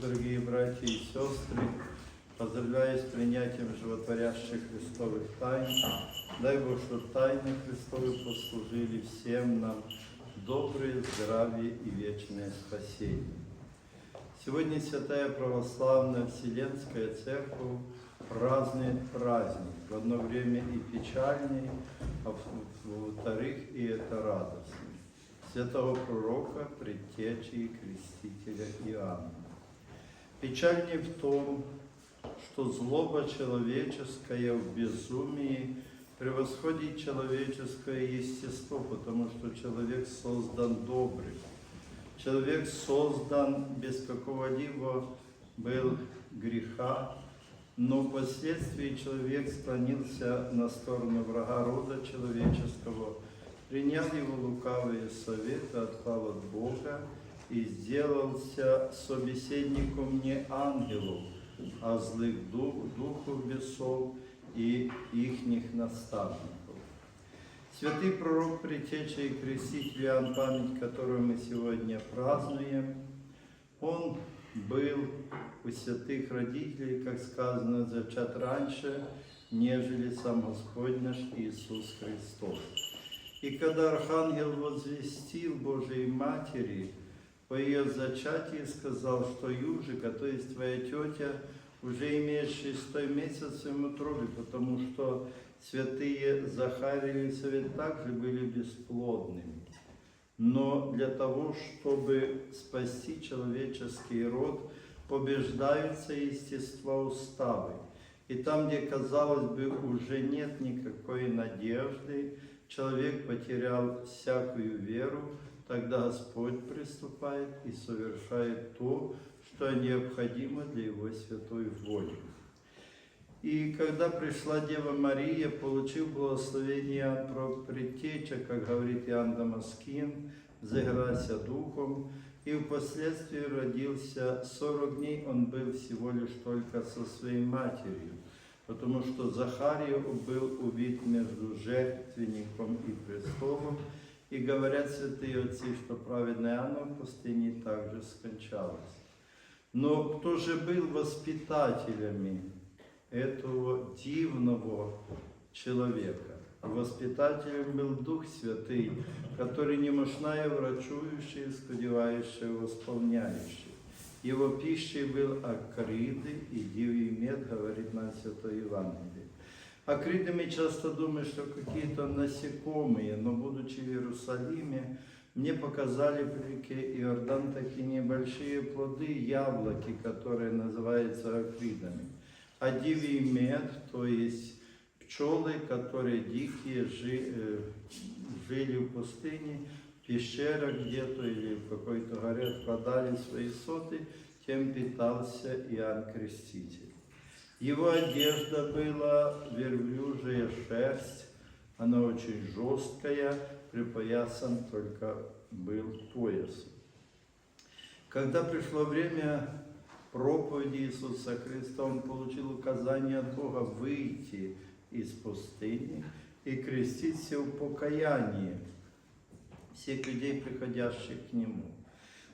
дорогие братья и сестры. Поздравляю с принятием животворящих Христовых тайн. Дай Бог, что тайны Христовы послужили всем нам доброе здравие и вечное спасение. Сегодня Святая Православная Вселенская Церковь празднует праздник. В одно время и печальный, а во-вторых, и это радостный. Святого Пророка, Предтечи и Крестителя Иоанна. Печальнее в том, что злоба человеческая в безумии превосходит человеческое естество, потому что человек создан добрым. Человек создан без какого-либо был греха, но впоследствии человек склонился на сторону врага рода человеческого, принял его лукавые советы, отпал от Бога и сделался собеседником не ангелов, а злых дух, духов бесов и ихних наставников. Святый пророк, предтеча и креститель Иоанн, память которого мы сегодня празднуем, он был у святых родителей, как сказано, зачат раньше, нежели сам Господь наш Иисус Христос. И когда Архангел возвестил Божией Матери по ее зачатии, сказал, что Южика, то есть твоя тетя, уже имеет шестой месяц в своем утробе, потому что святые Захарий и Елисавет также были бесплодными. Но для того, чтобы спасти человеческий род, побеждаются естества уставы. И там, где, казалось бы, уже нет никакой надежды, человек потерял всякую веру, тогда Господь приступает и совершает то, что необходимо для Его святой воли. И когда пришла Дева Мария, получив благословение про предтеча, как говорит Иоанн Дамаскин, загрался духом, и впоследствии родился 40 дней, он был всего лишь только со своей матерью, потому что Захария был убит между жертвенником и престолом, и говорят святые отцы, что праведная Анна в пустыне также скончалась. Но кто же был воспитателями этого дивного человека? Воспитателем был Дух Святый, который немощная врачующий, скудевающий, восполняющий. Его пищей был акриды и дивий мед, говорит нам Святой Евангелие. Акридами часто думают, что какие-то насекомые, но будучи в Иерусалиме, мне показали при реке Иордан такие небольшие плоды, яблоки, которые называются акридами. А дивий мед, то есть пчелы, которые дикие жи, жили в пустыне, в пещерах где-то или в какой-то горе откладали свои соты, тем питался Иоанн Креститель. Его одежда была верблюжья шерсть, она очень жесткая, припоясан только был пояс. Когда пришло время проповеди Иисуса Христа, он получил указание от Бога выйти из пустыни и креститься в покаянии всех людей, приходящих к Нему.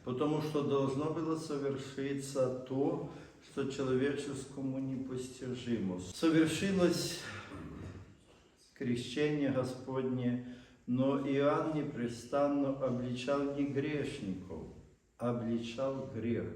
Потому что должно было совершиться то, что человеческому непостижимо. Совершилось крещение Господне, но Иоанн непрестанно обличал не грешников, обличал грех.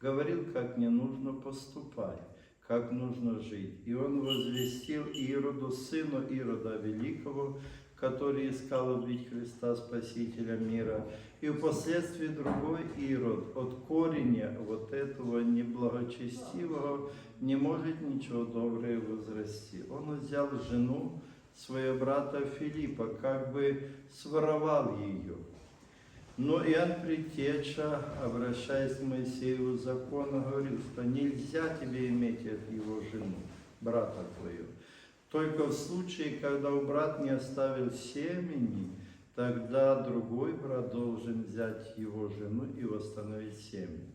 Говорил, как не нужно поступать, как нужно жить. И он возвестил Ироду, сыну Ирода Великого, который искал убить Христа Спасителя мира, и впоследствии другой Ирод от кореня вот этого неблагочестивого не может ничего доброго возрасти. Он взял жену своего брата Филиппа, как бы своровал ее. Но Иоанн Предтеча, обращаясь к Моисею закона, говорил, что нельзя тебе иметь его жену, брата твоего. Только в случае, когда у брат не оставил семени, тогда другой брат должен взять его жену и восстановить семя.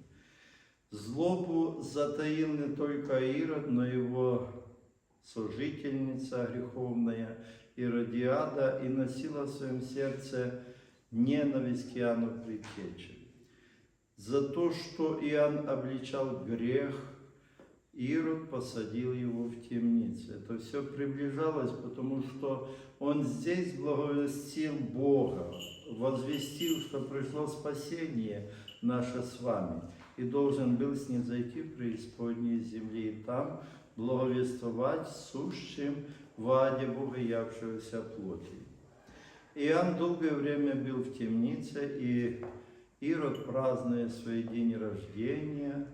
Злобу затаил не только Ирод, но его сожительница греховная Иродиада и носила в своем сердце ненависть к Иоанну Предтече. За то, что Иоанн обличал грех, Ирод посадил его в темницу. Это все приближалось, потому что он здесь благовестил Бога, возвестил, что пришло спасение наше с вами, и должен был снизойти в преисподней земли, и там благовествовать сущим в аде Бога явшегося плоти. Иоанн долгое время был в темнице, и Ирод, празднуя свой день рождения,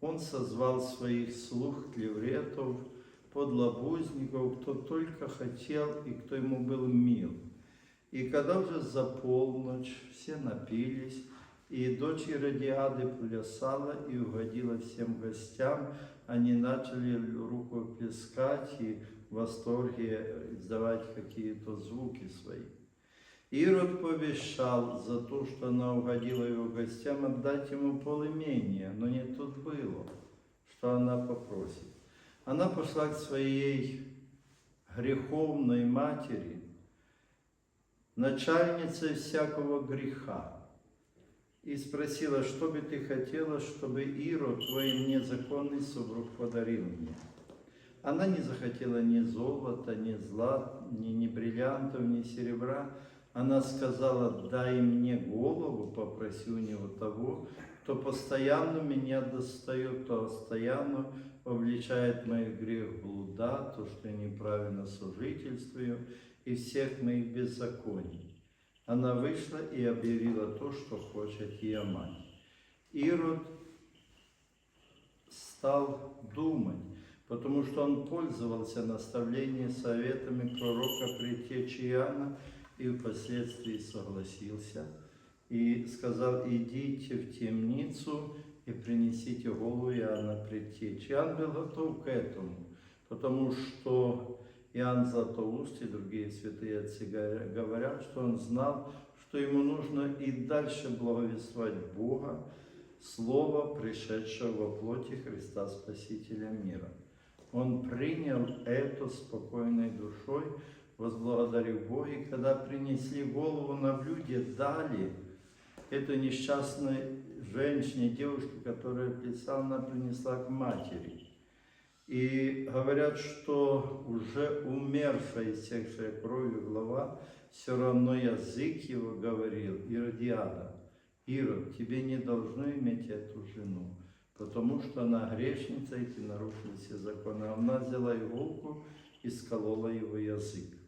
он созвал своих слуг, клевретов, подлобузников, кто только хотел и кто ему был мил. И когда уже за полночь все напились, и дочь Иродиады плясала и угодила всем гостям, они начали рукоплескать и в восторге издавать какие-то звуки свои. Ирод повещал за то, что она угодила его гостям, отдать ему полымение, но не тут было, что она попросит. Она пошла к своей греховной матери, начальнице всякого греха, и спросила, что бы ты хотела, чтобы Ирод, твой незаконный супруг, подарил мне. Она не захотела ни золота, ни злат, ни, ни бриллиантов, ни серебра. Она сказала, дай мне голову, попроси у него того, кто постоянно меня достает, то постоянно обличает моих грех блуда, то, что я неправильно сожительствую, и всех моих беззаконий. Она вышла и объявила то, что хочет ее мать. Ирод стал думать, потому что он пользовался наставлением, советами пророка предтечи Иоанна и впоследствии согласился и сказал, идите в темницу и принесите голову Иоанна предтечи. Иоанн был готов к этому, потому что Иоанн Златоуст и другие святые отцы говорят, что он знал, что ему нужно и дальше благовествовать Бога, Слово, пришедшего во плоти Христа Спасителя мира. Он принял это спокойной душой, возблагодарив Бога, и когда принесли голову на блюде, дали этой несчастной женщине, девушке, которая она принесла к матери. И говорят, что уже умершая, истекшая кровью глава, все равно язык его говорил, Иродиада, Ирод, тебе не должно иметь эту жену, потому что она грешница, и ты нарушил все законы. Она взяла иголку и сколола его язык.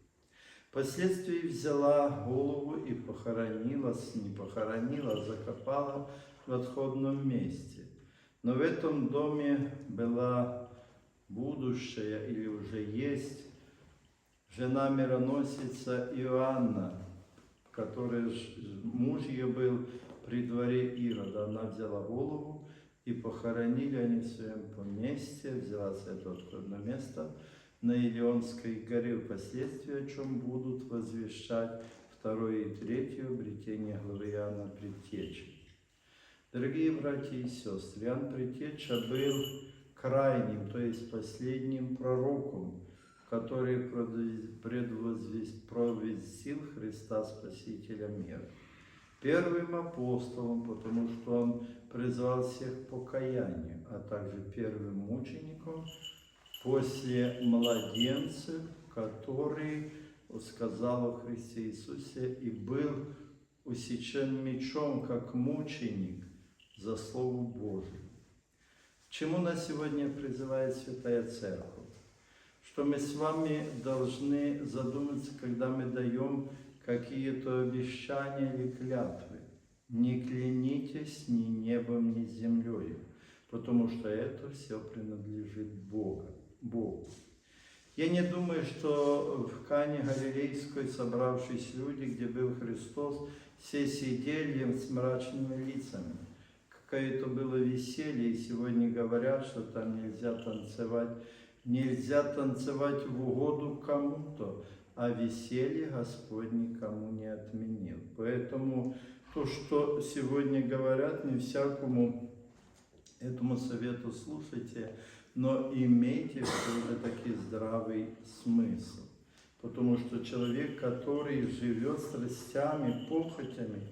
Впоследствии взяла голову и похоронила, не похоронила, закопала в отходном месте. Но в этом доме была будущая или уже есть жена мироносица Иоанна, которая муж ее был при дворе Ирода. Она взяла голову и похоронили они в своем поместье, взяла с этого отходное место на Илионской горе, впоследствии о чем будут возвещать второе и третье обретение главы Иоанна Предтечи. Дорогие братья и сестры, Иоанн Предтеча был крайним, то есть последним пророком, который предвозвестил Христа Спасителя мира. Первым апостолом, потому что он призвал всех к покаянию, а также первым мучеником после младенцев, который сказал о Христе Иисусе и был усечен мечом, как мученик за Слово Божие чему нас сегодня призывает Святая Церковь? Что мы с вами должны задуматься, когда мы даем какие-то обещания или клятвы. Не клянитесь ни небом, ни землей, потому что это все принадлежит Богу. Богу. Я не думаю, что в Кане Галилейской, собравшись люди, где был Христос, все сидели с мрачными лицами какое-то было веселье, и сегодня говорят, что там нельзя танцевать. Нельзя танцевать в угоду кому-то, а веселье Господь никому не отменил. Поэтому то, что сегодня говорят, не всякому этому совету слушайте, но имейте все-таки здравый смысл. Потому что человек, который живет страстями, похотями,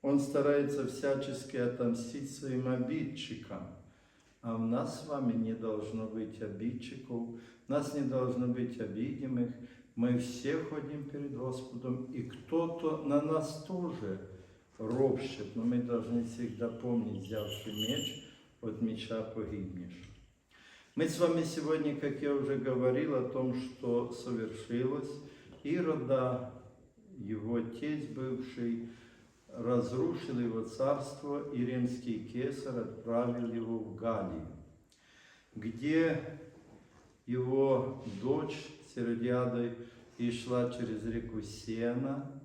Он старается всячески отомстить своим обидчикам. А у нас с вами не должно быть обидчиков, у нас не должно быть обидимых. Мы все ходим перед Господом, и кто-то на нас тоже ропщет, но мы должны всегда помнить, взявший меч, от меча погибнешь. Мы с вами сегодня, как я уже говорил, о том, что совершилось. Ирода, его тесть бывший, разрушил его царство, и римский кесарь отправил его в Галию, где его дочь с Иродиадой и шла через реку Сена,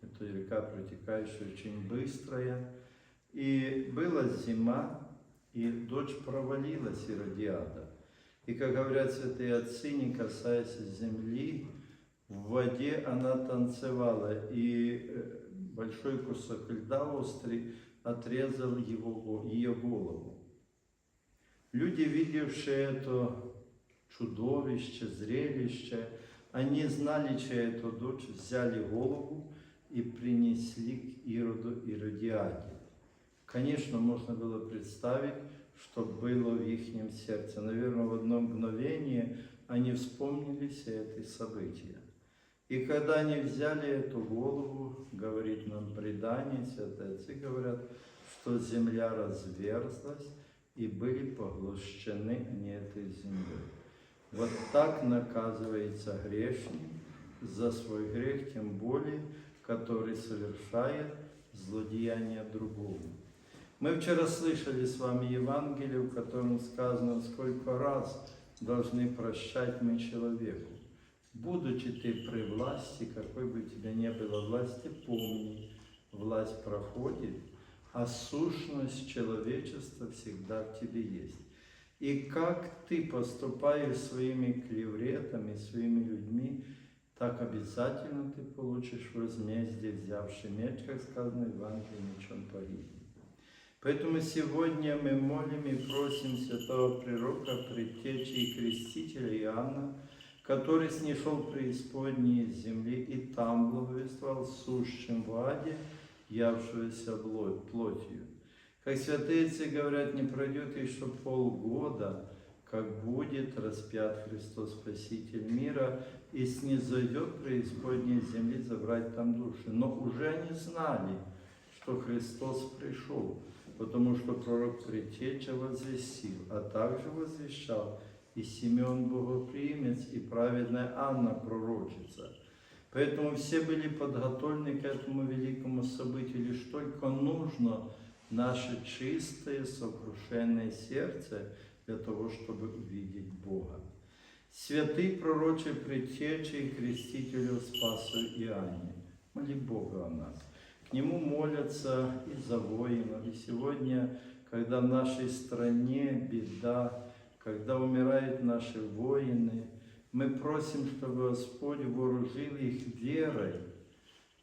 это река, протекающая очень быстрая, и была зима, и дочь провалилась, Иродиада. И, как говорят святые отцы, не касаясь земли, в воде она танцевала, и э, большой кусок льда острый отрезал его, го- ее голову. Люди, видевшие это чудовище, зрелище, они знали, чья это дочь, взяли голову и принесли к Ироду Иродиаде. Конечно, можно было представить, что было в их сердце. Наверное, в одно мгновение они вспомнили все эти события. И когда они взяли эту голову, говорит нам предание, святые отцы говорят, что земля разверзлась, и были поглощены они этой землей. Вот так наказывается грешник за свой грех, тем более, который совершает злодеяние другому. Мы вчера слышали с вами Евангелие, в котором сказано, сколько раз должны прощать мы человеку. Будучи ты при власти, какой бы у тебя ни было власти, помни, власть проходит, а сущность человечества всегда в тебе есть. И как ты поступаешь своими клевретами, своими людьми, так обязательно ты получишь возмездие, взявший меч, как сказано в Евангелии, мечом погибнет. Поэтому сегодня мы молим и просим святого пророка, предтечи и крестителя Иоанна, который снишел преисподние из земли и там благовествовал сущим в аде, явшегося плотью. Как святые говорят, не пройдет еще полгода, как будет распят Христос Спаситель мира и снизойдет преисподней земли забрать там души. Но уже они знали, что Христос пришел, потому что пророк Предтеча возвестил, а также возвещал и Симеон Богоприимец, и праведная Анна Пророчица. Поэтому все были подготовлены к этому великому событию, лишь только нужно наше чистое, сокрушенное сердце для того, чтобы увидеть Бога. Святый пророче предтече и крестителю Спасу Иоанне, моли Бога о нас. Нему молятся и за воинов. И сегодня, когда в нашей стране беда, когда умирают наши воины, мы просим, чтобы Господь вооружил их верой.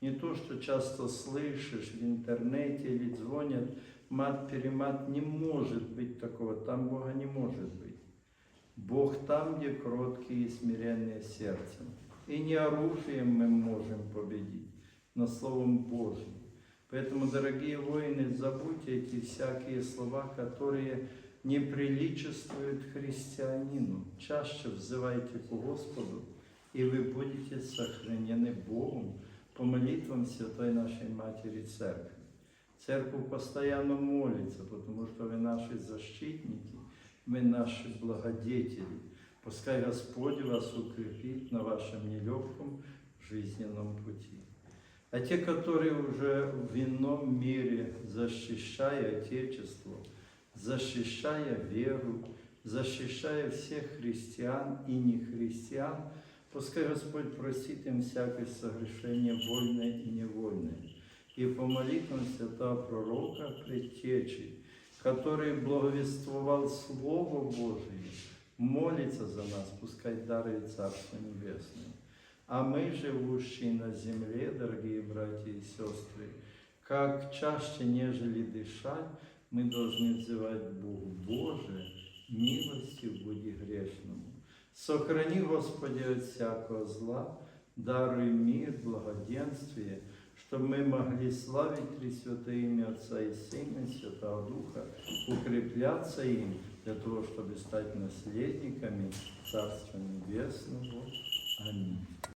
Не то, что часто слышишь в интернете или звонят, мат-перемат, не может быть такого, там Бога не может быть. Бог там, где кроткие и смиренные сердцем. И не оружием мы можем победить, но Словом Божьим. Поэтому, дорогие воины, забудьте эти всякие слова, которые не приличествуют христианину. Чаще взывайте к Господу, и вы будете сохранены Богом по молитвам Святой нашей Матери Церкви. Церковь постоянно молится, потому что вы наши защитники, вы наши благодетели. Пускай Господь вас укрепит на вашем нелегком жизненном пути. А те, которые уже в ином мире, защищая Отечество, защищая веру, защищая всех христиан и нехристиан, пускай Господь простит им всякое согрешение вольное и невольное. И по молитвам святого пророка предтечи, который благовествовал Слово Божие, молится за нас, пускай дарует Царство Небесное. А мы, живущие на земле, дорогие братья и сестры, как чаще, нежели дышать, мы должны взывать Богу, Боже, милостью буди грешному. Сохрани, Господи, от всякого зла, даруй мир, благоденствие, чтобы мы могли славить Пресвятое имя Отца и Сына Святого Духа, укрепляться им для того, чтобы стать наследниками Царства Небесного